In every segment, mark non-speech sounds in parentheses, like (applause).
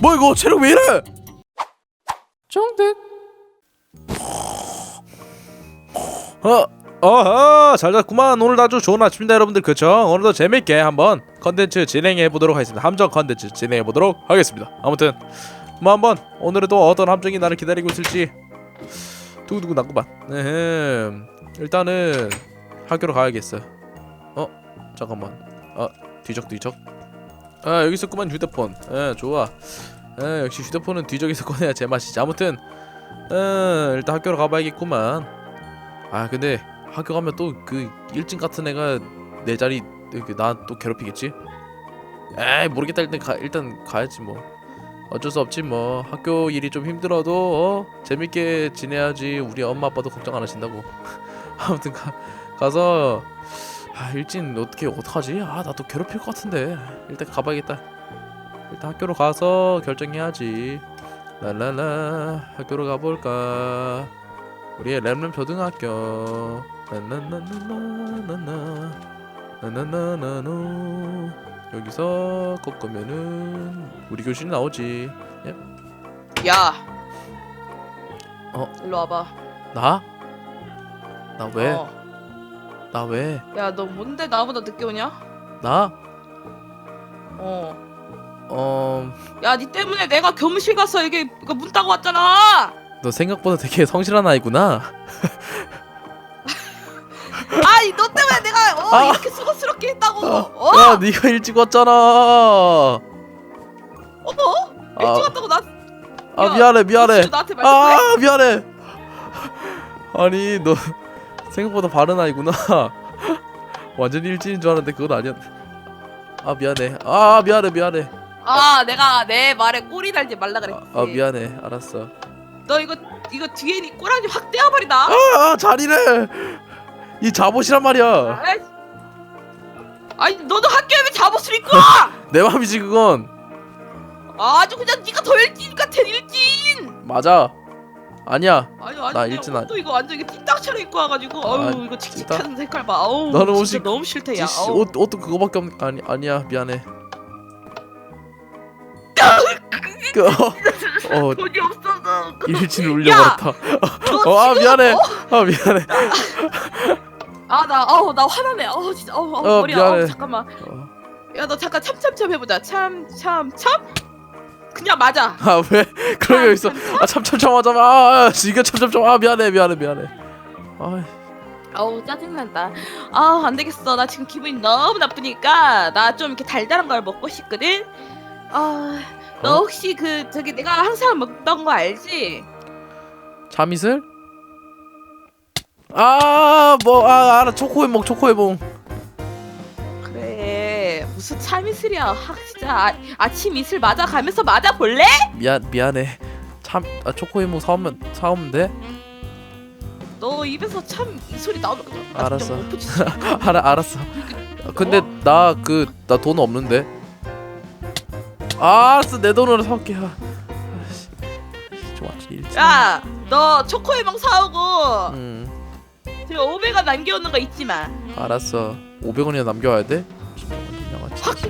뭐 이거 체력 왜 이래? 정득. 어, 어허, 잘 잤구만. 오늘 아주 좋은 아침입니다, 여러분들. 그쵸? 오늘도 재밌게 한번 컨텐츠 진행해 보도록 하겠습니다. 함정 컨텐츠 진행해 보도록 하겠습니다. 아무튼 뭐 한번 오늘도 어떤 함정이 나를 기다리고 있을지 두구두구 났구만. 에헴. 일단은 학교로 가야겠어. 어, 잠깐만. 아, 뒤적뒤적. 아, 여기 있었구만 휴대폰. 예, 좋아. 에, 역시 휴대폰은 뒤적에서 (laughs) 꺼내야 제맛이지. 아무튼 에, 일단 학교로 가봐야겠구만. 아 근데 학교 가면 또 그 일진 같은 애가 내 자리 나 또 괴롭히겠지? 에이 모르겠다. 일단 가, 일단 가야지 뭐. 어쩔 수 없지 뭐. 학교 일이 좀 힘들어도 어? 재밌게 지내야지. 우리 엄마 아빠도 걱정 안 하신다고. (laughs) 아무튼 가, 가서 아 일진 어떻게 어떡하지 아 나 또 괴롭힐 것 같은데 일단 가봐야겠다 일단 학교로 가서 결정해야지. 랄랄라 학교로 가볼까? 우리의 램램 초등학교. 나나나나나나 나 나나나나노 여기서 꺾으면은 우리 교실이 나오지. 야. 어? 일로 와봐. 나? 나 왜? 어. 나 왜? 야, 너 뭔데 나보다 늦게 오냐? 나? 어. 어, 야, 니 때문에 내가 교무실 가서 이게 이거 문 따고 왔잖아. 너 생각보다 되게 성실한 아이구나. (laughs) 아이, 너 때문에 내가 어, 아. 이렇게 수고스럽게 했다고. 어, 어? 야, 네가 일찍 왔잖아. 어? 일찍 아, 왔다고 나. 아 야, 미안해, 미안해. 진짜 나한테 해. 아 미안해 아니 너 생각보다 바른 아이구나. (laughs) 완전 일진인 줄 알았는데 그건 아니었. 아 미안해. 아 미안해 미안해. 아, 내가 내 말에 꼬리 달지 말라 그랬지. 아, 아 미안해. 알았어. 너 이거 이거 뒤에 니 꼬라지 확 떼어버리다. 아, 아 자리래 이 잡옷이란 말이야. 아이, 아니, 너도 학교에 왜 잠옷을 입고 와? (laughs) 내 맘이지 그건. 아주 그냥 네가 더 일진 같아 일진. 맞아 아니야. 아니 아니 나내 일진 안- 옷도 이거 완전 이게 띵딱처럼 입고 와가지고 아, 아유 이거 칙칙한 색깔 봐. 아우 진짜 옷이- 너무 싫대 야. 씨, 아우. 옷, 옷도 그거밖에 없 아니 아니야. 미안해. 그, 어, 어 돈이 없어서. 일진을 울려버렸다. 너 어, 아 지금- 미안해. 어? 아 미안해. 아나 아우 나 화나네. 아우 진짜 아우, 아우 어, 머리야 미안해. 아우 잠깐만. 어. 야 너 잠깐 참참참 해보자. 참 참 참 그냥 맞아. 아 왜? 그런 게 있어 아 참참참 하자. 아 아, 이거 참참참 아 미안해 미안해 미안해. 아 아우 짜증난다. 아 안 되겠어. 나 지금 기분이 너무 나쁘니까 나 좀 이렇게 달달한 걸 먹고 싶거든? 아 너 어? 혹시 그 저기 내가 항상 먹던 거 알지? 참이슬? 아뭐아 알아. 초코해몽 초코해몽 그래 무슨 참 이슬이야. 확 진짜 아, 아침 이슬 맞아 가면서 맞아 볼래? 미안 미안해. 참 아, 초코해몽 사오면 사오면 돼? 너 입에서 참 이 소리 나오는 거나 알았어. 진짜 못 붙이지. (laughs) 알아 알았어. 근데 나 그 나 돈 없는데? 아, 알았어 내 돈으로 사올게. 아, 아이씨, 일찍. 야 너 초코에몽 사오고 음. 저기 500원 남겨오는 거 잊지 마. 알았어. 500원이나 남겨와야 돼 양아치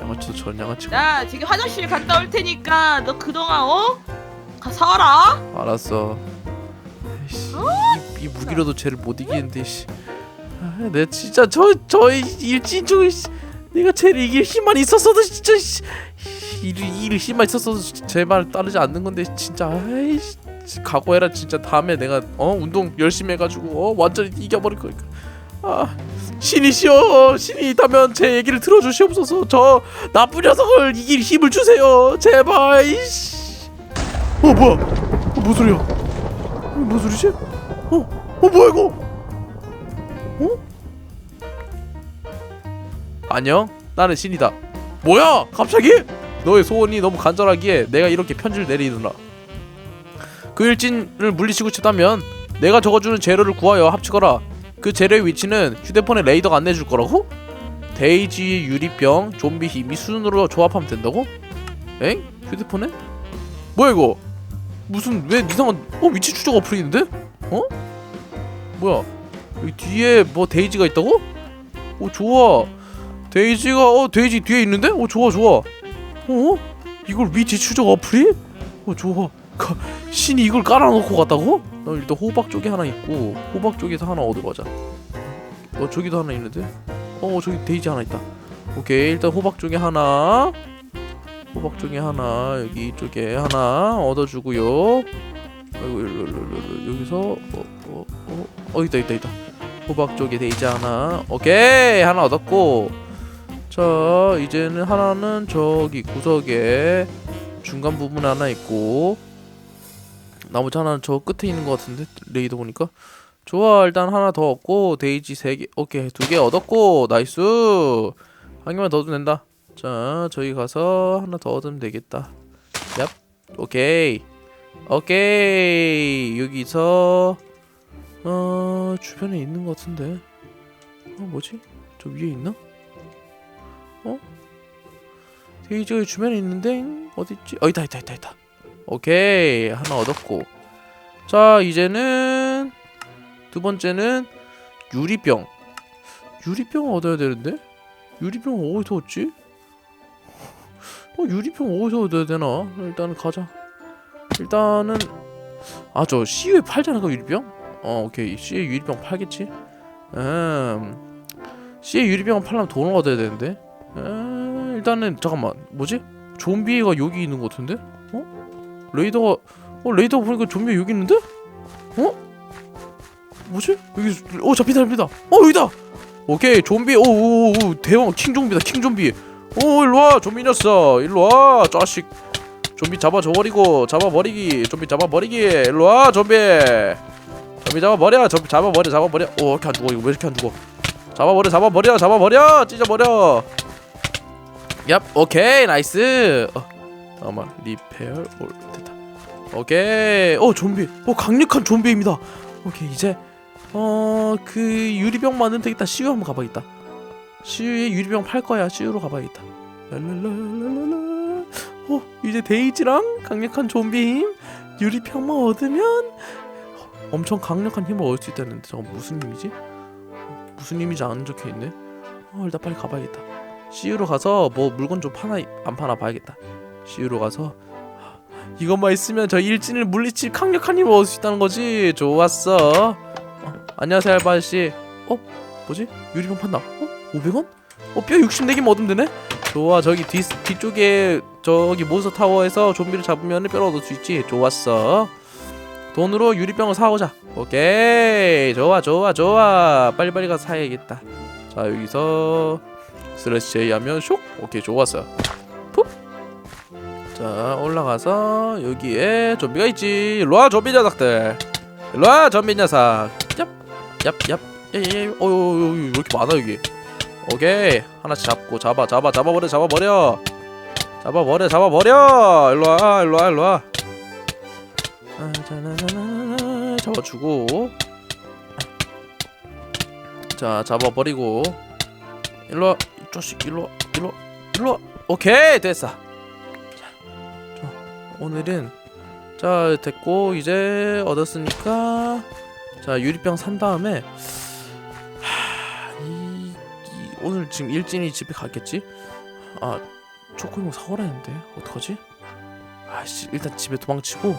양아치도 저런 양아치 나 지금 화장실 갔다 올 테니까 너 그동안 어? 가 사와라. 알았어. 에이씨, 이, 이 무기로도 쟤를 못 이기는데 씨. 아, 내 진짜 저저 일진 중 씨, 내가 쟤를 이길 힘만 있었어도 진짜 씨, 이, 이 힘만 있었어도 제말 따르지 않는 건데 진짜. 아이씨. 각오해라 진짜. 다음에 내가 어? 운동 열심히 해가지고 어? 완전히 이겨버릴 거니까 아 신이시여 신이 있다면 제 얘기를 들어주시옵소서 저 나쁜 녀석을 이길 힘을 주세요 제발 이씨 어 뭐야 어, 무슨 소리야 이거 무슨 소리지? 어? 어 뭐야 이거? 어? 안녕 나는 신이다 뭐야 갑자기? 너의 소원이 너무 간절하기에 내가 이렇게 편지를 내리느라 그 일진을 물리치고 싶다면 내가 적어주는 재료를 구하여 합치거라 그 재료의 위치는 휴대폰에 레이더가 안내해줄 거라고? 데이지 유리병 좀비 힘이 순으로 조합하면 된다고? 엥? 휴대폰에? 뭐야 이거 무슨 왜 이상한 어 위치 추적 어플이 있는데? 어? 뭐야 여기 뒤에 뭐 데이지가 있다고? 오 좋아 데이지가 어 데이지 뒤에 있는데? 오 좋아 좋아 어? 이걸 위치 추적 어플이? 어 좋아 가, 신이 이걸 깔아놓고 갔다고? 나 일단 호박 쪽에 하나 있고 호박 쪽에서 하나 얻으러 가자. 어 저기도 하나 있는데? 어 저기 데이지 하나 있다. 오케이 일단 호박 쪽에 하나. 호박 쪽에 하나 여기 이쪽에 하나 얻어주고요. 아이고 여기서 어어 어 어, 어, 있다 있다 있다. 호박 쪽에 데이지 하나. 오케이 하나 얻었고. 자 이제는 하나는 저기 구석에 중간 부분에 하나 있고 나머지 하나는 저 끝에 있는 것 같은데 레이더 보니까. 좋아 일단 하나 더 얻고 데이지 세개 오케이 두 개 얻었고 나이스! 한 개만 더 얻으면 된다. 자 저기 가서 하나 더 얻으면 되겠다. 얍 오케이. 오케이 여기서 어 주변에 있는 것 같은데. 어 뭐지? 저 위에 있나? 어? 데이지가 주변에 있는데 어디 있지? 어 있다 있다 있다 있다 오케이. 하나 얻었고. 자 이제는 두 번째는 유리병. 유리병 얻어야 되는데? 유리병 어디서 얻지? 어 유리병 어디서 얻어야 되나? 일단은 가자. 일단은 아 저 CU에 팔잖아 그 유리병? 어 오케이. CU에 유리병 팔겠지? 음. CU에 유리병 팔려면 돈을 얻어야 되는데? 음, 일단은 잠깐만. 뭐지? 좀비가 여기 있는 것 같은데? 어 레이더가 어 레이더 보니까 좀비가 여기 있는데? 어? 뭐지? 여기 어 잡히다 잡히다. 어 여기다! 오케이 좀비. 오오오 대왕 킹 좀비다 킹 좀비. 오 일로와 좀비 녀석. 일로와 자식. 좀비 잡아 줘버리고 잡아버리기. 좀비 잡아버리기. 일로와 좀비. 좀비 잡아버려 좀비 잡아버려 잡아버려. 오 이렇게 안 죽어? 이거 왜 이렇게 안 죽어? 잡아버려 잡아버려 잡아버려. 찢어버려. 얍 오케이 나이스. 어 잠깐만 리페어 올 오케이. 어 좀비. 어 강력한 좀비입니다. 오케이 이제. 어 그 유리병 만들면 되겠다. 시우 한번 가봐야겠다. 시우에 유리병 팔 거야. 시우로 가봐야겠다. 랄랄랄랄랄라. 어 이제 데이지랑 강력한 좀비 힘 유리병만 얻으면 엄청 강력한 힘을 얻을 수 있다는데 저건 무슨 힘이지? 무슨 힘인지 안 적혀있네. 어 일단 빨리 가봐야겠다. CU로 가서 뭐 물건 좀 파나 안 파나 봐야겠다. CU로 가서 이것만 있으면 저 일진을 물리칠 강력한 힘을 얻을 수 있다는 거지. 좋았어. 어, 안녕하세요 알바씨. 어? 뭐지? 유리병 판다. 어? 500원? 어 뼈 64개만 얻으면 되네? 좋아 저기 뒤, 뒤쪽에 저기 몬스터 타워에서 좀비를 잡으면 뼈를 얻을 수 있지. 좋았어. 돈으로 유리병을 사오자. 오케이. 좋아 좋아 좋아. 빨리빨리 가서 사야겠다. 자 여기서 J 하면 슉 오케이 좋았어. 푹 자 올라가서 여기에 좀비가 있지. 일로와 좀비 녀석들. 일로와 좀비 녀석. 얍얍얍. 예예 어유 왜 이렇게 많아 여기? 오케이. 하나씩 잡고 잡아 잡아 잡아버려 잡아버려. 잡아버려 잡아버려. 일로와 일로와 일로와. 아, 잡아주고. 자 잡아버리고. 일로와 이 자식 일로와 일로와 일로와. 오케이 됐어 오늘은 자 됐고 이제 얻었으니까 자 유리병 산 다음에 하, 이, 이 오늘 지금 일진이 집에 갔겠지? 아 초코용 사오라 했는데 어떡하지? 아씨 일단 집에 도망치고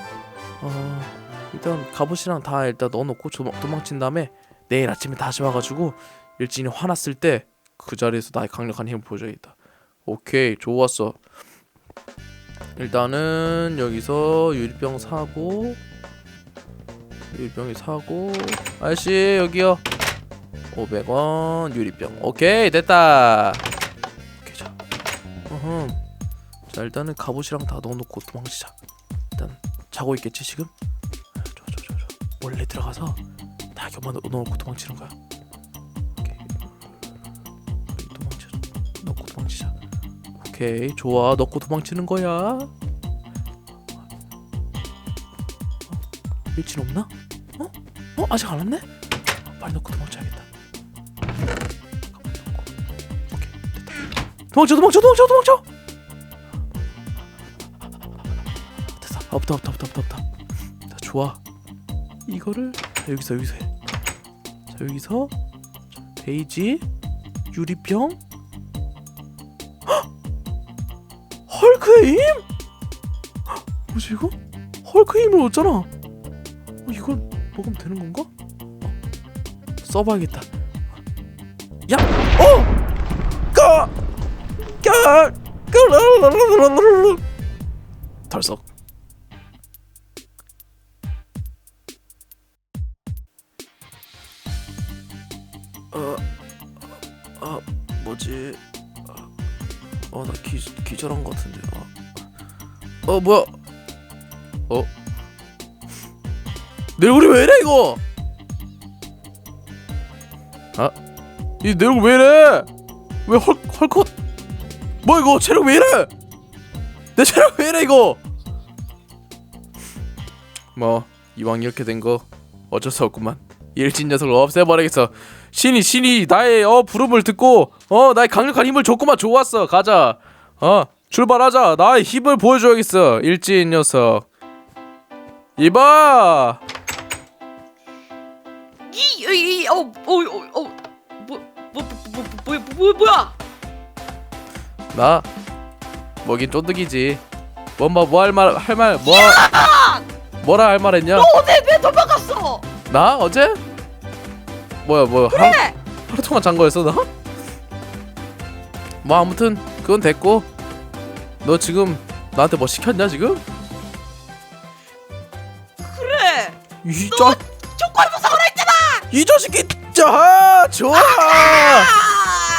어 일단 갑옷이랑 다 일단 넣어놓고 도망, 도망친 다음에 내일 아침에 다시 와가지고 일진이 화났을 때 그 자리에서 나의 강력한 힘을 보여줘야겠다. 오케이 좋았어 일단은 여기서 유리병 사고 유리병이 사고. 아저씨 여기요. 500원 유리병. 오케이 됐다. 오케이 자. 어흠 자 일단은 갑옷이랑 다 넣어놓고 도망치자. 일단 자고 있겠지 지금? 좋아 좋아 좋아 원래 들어가서 다 곁만 넣어놓고 도망치는 거야 오케이 좋아 넣고 도망치는 거야 어? 일진 없나? 어? 어? 아직 안 왔네? 빨리 넣고 도망쳐야겠다 도망쳐 도망쳐 도망쳐 도망쳐 됐어 아, 없다 없다 없다 없다 없다 자 좋아 이거를 자, 여기서 여기서 해. 자 여기서 자, 데이지 유리병 헐크의 힘 뭐지 이거? 헐크 힘을 얻잖아. 어, 이걸 먹으면 되는 건가? 어, 써봐야겠다. 야, 어, 까, 까. 털썩. 어, 아, 뭐지? 기, 기절한 것 같은데. 어, 어 뭐야? 어? 내 얼굴이 왜 이래 이거? 아, 이내 얼굴 왜 이래? 왜 헐, 헐컷? 뭐 이거 체력 왜 이래? 내 체력 왜 이래 이거? 뭐 이왕 이렇게 된 거 어쩔 수 없구만. 일진 녀석을 없애버리겠어. 신이 신이 나의 어 부름을 듣고 어 나의 강력한 힘을 줬구만 좋았어 가자 어 출발하자. 나의 힘을 보여줘야겠어. 일진 녀석. 이봐! 이이어어어어뭐뭐뭐뭐 뭐야? 나? 뭐긴 쫀득이지. 뭐뭐할 말 할 말 뭐 뭐라 할 말했냐? 오늘 왜 도망갔어? 나? 어제? 뭐야 뭐야 하루, 그래. 하루 동안 잔 거였어 나? 뭐 아무튼 그건 됐고. 너 지금 나한테 뭐 시켰냐 지금? 그래. 이 너 짜, 초콜릿 사오라 했잖아. 이 자식이 자 좋아.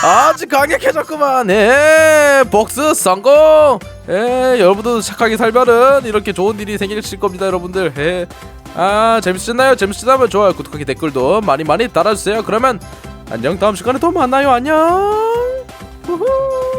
아주 강력해졌구만. 예 복스 성공. 예 여러분도 착하게 살면은 이렇게 좋은 일이 생길 겁니다 여러분들. 예 아 재밌으셨나요? 재밌으셨다면 좋아요 구독하기 댓글도 많이 많이 달아주세요. 그러면 안녕 다음 시간에 또 만나요. 안녕. 우후